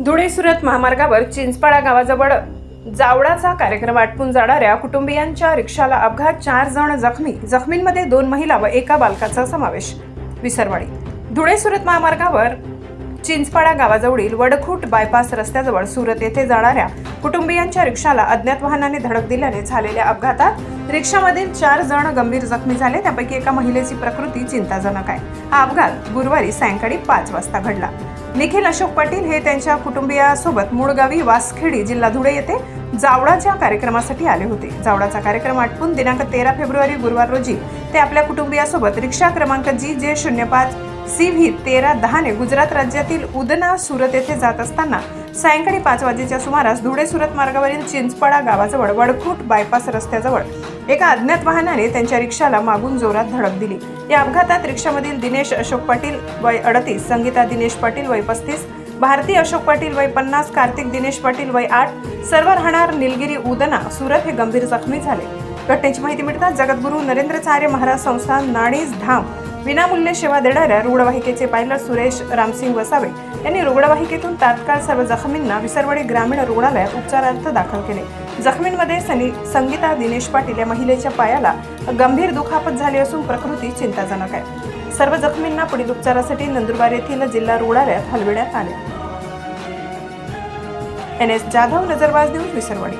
धुळे सुरत महामार्गावर चिंचपाडा गावाजवळ जावडाचा कार्यक्रम आटपून जाणाऱ्या कुटुंबियांच्या रिक्षाला अपघात चार जण जखमी. जखमींमध्ये दोन महिला व एका बालकाचा समावेश. विसरवाडी. धुळे सुरत महामार्गावर चिंचपाडा गावाजवळील वडखूट बायपास रस्त्याजवळ सुरत येथे जाणाऱ्या कुटुंबियांच्या रिक्षाला अज्ञात वाहनाने धडक दिल्याने झालेल्या अपघातात रिक्षामधील चार जण गंभीर जखमी झाले. त्यापैकी एका महिलेची प्रकृती चिंताजनक आहे. हा अपघात गुरुवारी सायंकाळी पाच वाजता घडला. निखिल अशोक पाटील हे त्यांच्या कुटुंबियासोबत मूळगावी वासखेडी जिल्हा धुळे येथे जावडाच्या कार्यक्रमासाठी आले होते. जावडाचा कार्यक्रम आटपून दिनांक तेरा फेब्रुवारी गुरुवार रोजी ते आपल्या कुटुंबियासोबत रिक्षा क्रमांक जी जे शून्य पाच सी व्ही तेरा दहाने गुजरात राज्यातील उदना सुरत येथे जात असताना सायंकाळी पाच वाजेच्या सुमारास धुळे सुरत मार्गावरील चिंचपाडा गावाजवळ वडखूट बायपास रस्त्याजवळ एका अज्ञात वाहनाने त्यांच्या रिक्षाला मागून जोरात धडक दिली. या अपघातात रिक्षामधील दिनेश अशोक पाटील वय अडतीस संगीता दिनेश पाटील वय पस्तीस भारती अशोक पाटील वय पन्नास कार्तिक दिनेश पाटील वय आठ सर्व राहणार निलगिरी उदना सुरत हे गंभीर जखमी झाले. घटनेची माहिती मिळताच जगद्गुरू नरेंद्रचार्य महाराज संस्थान नाणीज धाम विनामूल्य सेवा देणाऱ्या रुग्णवाहिकेचे पायलट सुरेश रामसिंग वसावे यांनी रुग्णवाहिकेतून तात्काळ सर्व जखमींना विसरवाडी ग्रामीण रुग्णालयात उपचारार्थ दाखल केले. जखमींमध्ये सनी संगीता दिनेश पाटील या महिलेच्या पायाला गंभीर दुखापत झाली असून प्रकृती चिंताजनक आहे. सर्व जखमींना पुढील उपचारासाठी नंदुरबार येथील जिल्हा रुग्णालयात हलविण्यात आले. N S Jadhav Nazarbaaz news Visarwadi.